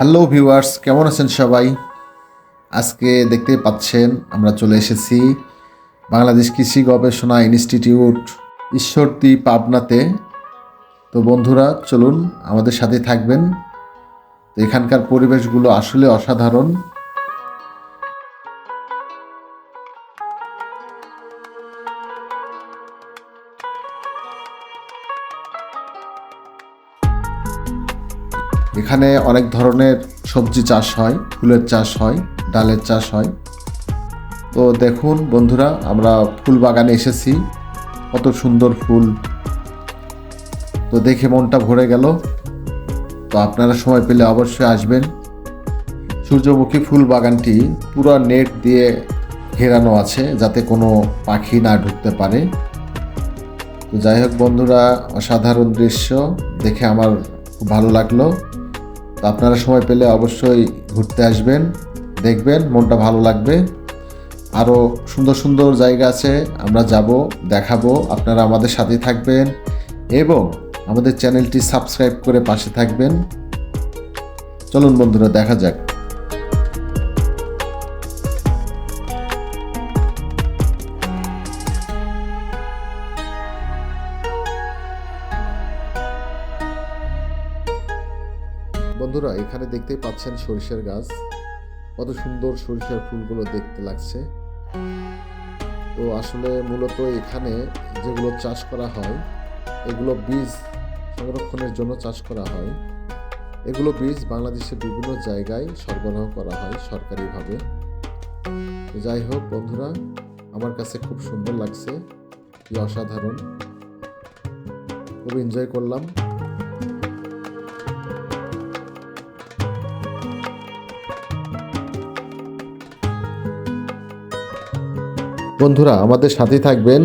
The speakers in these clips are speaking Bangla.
হ্যালো ভিউয়ার্স, কেমন আছেন সবাই? আজকে দেখতে পাচ্ছেন আমরা চলে এসেছি বাংলাদেশ কৃষি গবেষণা ইনস্টিটিউট ঈশ্বরদী পাবনাতে। তো বন্ধুরা, চলুন আমাদের সাথে থাকবেন। তো এখানকার পরিবেশগুলো আসলে অসাধারণ। এখানে অনেক ধরনের সবজি চাষ হয়, ফুলের চাষ হয়, ডালের চাষ হয়। তো দেখুন বন্ধুরা, আমরা ফুল বাগানে এসেছি। কত সুন্দর ফুল। তো দেখে মনটা ভরে গেল। তো আপনারা সময় পেলে অবশ্যই আসবেন। সূর্যমুখী ফুল বাগানটি পুরো নেট দিয়ে ঘেরানো আছে, যাতে কোনো পাখি না ঢুকতে পারে। তো যাই হোক বন্ধুরা, অসাধারণ দৃশ্য। দেখে আমার খুব ভালো লাগল। তো আপনারা সময় পেলে অবশ্যই ঘুরতে আসবেন, দেখবেন, মনটা ভালো লাগবে। আরও সুন্দর সুন্দর জায়গা আছে, আমরা যাব, দেখাবো, আপনারা আমাদের সাথে থাকবেন এবং আমাদের চ্যানেলটি সাবস্ক্রাইব করে পাশে থাকবেন। চলুন বন্ধুরা, দেখা যাক। বন্ধুরা, এখানে দেখতেই পাচ্ছেন সরিষার গাছ। কত সুন্দর সরিষার ফুলগুলো দেখতে লাগছে। তো আসলে মূলত এখানে যেগুলো চাষ করা হয়, এগুলো বীজ সংরক্ষণের জন্য চাষ করা হয়। এগুলো বীজ বাংলাদেশের বিভিন্ন জায়গায় সরবরাহ করা হয় সরকারিভাবে। যাই হোক বন্ধুরা, আমার কাছে খুব সুন্দর লাগছে। কি অসাধারণ। খুব এনজয় করলাম। বন্ধুরা, আমাদের সাথে থাকবেন।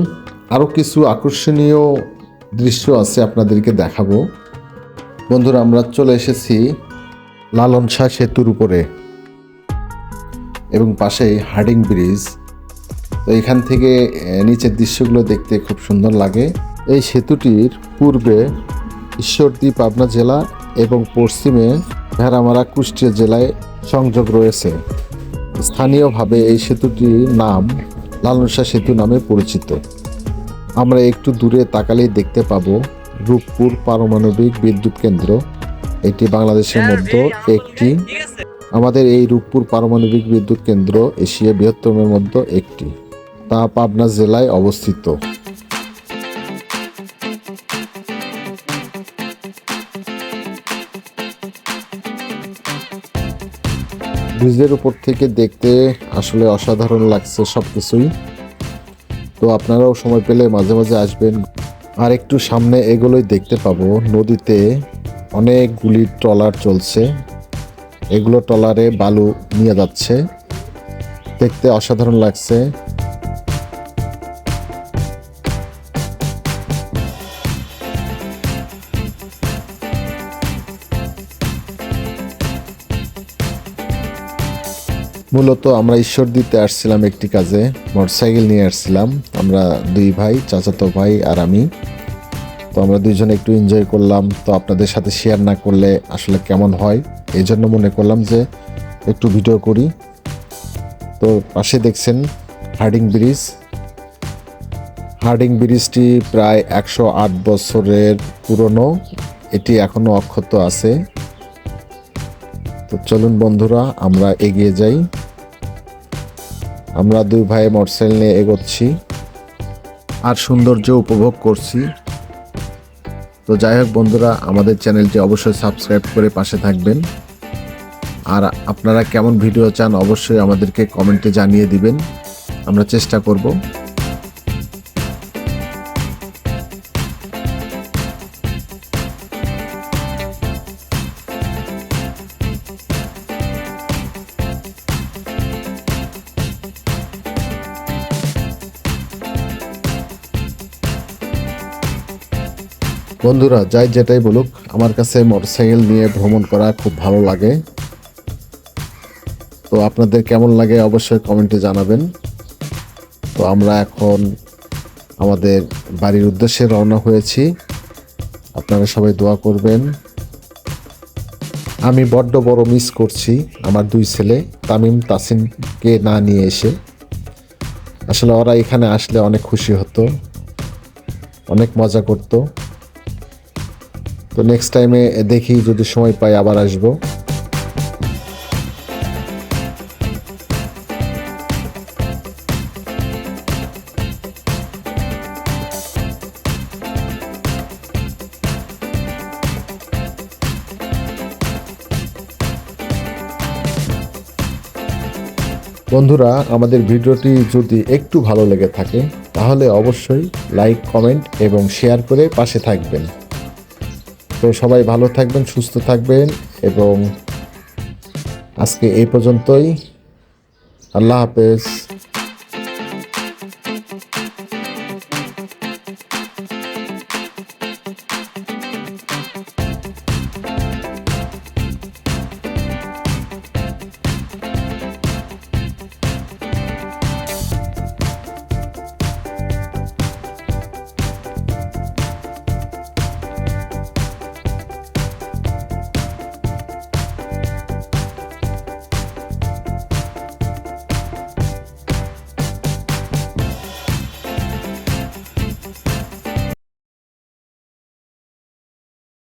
আরও কিছু আকর্ষণীয় দৃশ্য আছে আপনাদেরকে দেখাবো। বন্ধুরা, আমরা চলে এসেছি লালন শাহ সেতুর উপরে এবং পাশেই হার্ডিং ব্রিজ। তো এখান থেকে নিচের দৃশ্যগুলো দেখতে খুব সুন্দর লাগে। এই সেতুটির পূর্বে ঈশ্বরদী পাবনা জেলা এবং পশ্চিমে ভেড়ামারা কুষ্টিয়া জেলায় সংযোগ রয়েছে। স্থানীয়ভাবে এই সেতুটির নাম লালন শাহ সেতু নামে পরিচিত। আমরা একটু দূরে তাকালেই দেখতে পাব রূপপুর পারমাণবিক বিদ্যুৎ কেন্দ্র। এটি বাংলাদেশের মধ্যে একটি। আমাদের এই রূপপুর পারমাণবিক বিদ্যুৎ কেন্দ্র এশিয়া বৃহত্তমের মধ্যে একটি। তা পাবনা জেলায় অবস্থিত। ব্রিজের উপর থেকে দেখতে আসলে অসাধারণ লাগছে সব কিছুই তো আপনারাও সময় পেলে মাঝে মাঝে আসবেন। আর একটু সামনে এগুলোই দেখতে পাবো। নদীতে অনেকগুলি ট্রলার চলছে। এগুলো ট্রলারে বালু নিয়ে যাচ্ছে। দেখতে অসাধারণ লাগছে। মূলত আমরা ঈশ্বর দিতে আসছিলাম একটি কাজে, মোটরসাইকেল নিয়ে আসছিলাম। আমরা দুই ভাই, চাচাতো ভাই আর আমি। তো আমরা দুইজনে একটু এনজয় করলাম। তো আপনাদের সাথে শেয়ার না করলে আসলে কেমন হয়? এই জন্য মনে করলাম যে একটু ভিডিও করি। তো পাশে দেখছেন হার্ডিং ব্রিজ হার্ডিং ব্রিজটি প্রায় একশো আট বছরের পুরনো। এটি এখনও অক্ষত আছে। তো চলুন বন্ধুরা, আমরা এগিয়ে যাই। আমরা দুই ভাই মোটরসাইকেল নিয়ে এগোচ্ছি আর সৌন্দর্য উপভোগ করছি। তো যাই হোক বন্ধুরা, আমাদের চ্যানেলটি অবশ্যই সাবস্ক্রাইব করে পাশে থাকবেন। আর আপনারা কেমন ভিডিও চান অবশ্যই আমাদেরকে কমেন্টে জানিয়ে দিবেন। আমরা চেষ্টা করব বন্ধুরা, যাই যেটাই বলুক, আমার কাছে মোটরসাইকেল নিয়ে ভ্রমণ করা খুব ভালো লাগে। তো আপনাদের কেমন লাগে অবশ্যই কমেন্টে জানাবেন। তো আমরা এখন আমাদের বাড়ির উদ্দেশ্যে রওনা হয়েছি। আপনারা সবাই দোয়া করবেন। আমি বড্ড বড় মিস করছি আমার দুই ছেলে, তামিম তাসিমকে না নিয়ে এসে। আসলে ওরা এখানে আসলে অনেক খুশি হতো, অনেক মজা করতো। তো নেক্সট টাইমে দেখি যদি সময় পাই আবার আসব। বন্ধুরা, আমাদের ভিডিওটি যদি একটু ভালো লেগে থাকে, তাহলে অবশ্যই লাইক কমেন্ট এবং শেয়ার করে পাশে থাকবেন। সবাই ভালো থাকবেন সুস্থ থাকবেন এবং আজকে এই পর্যন্তই। আল্লাহ হাফেজ।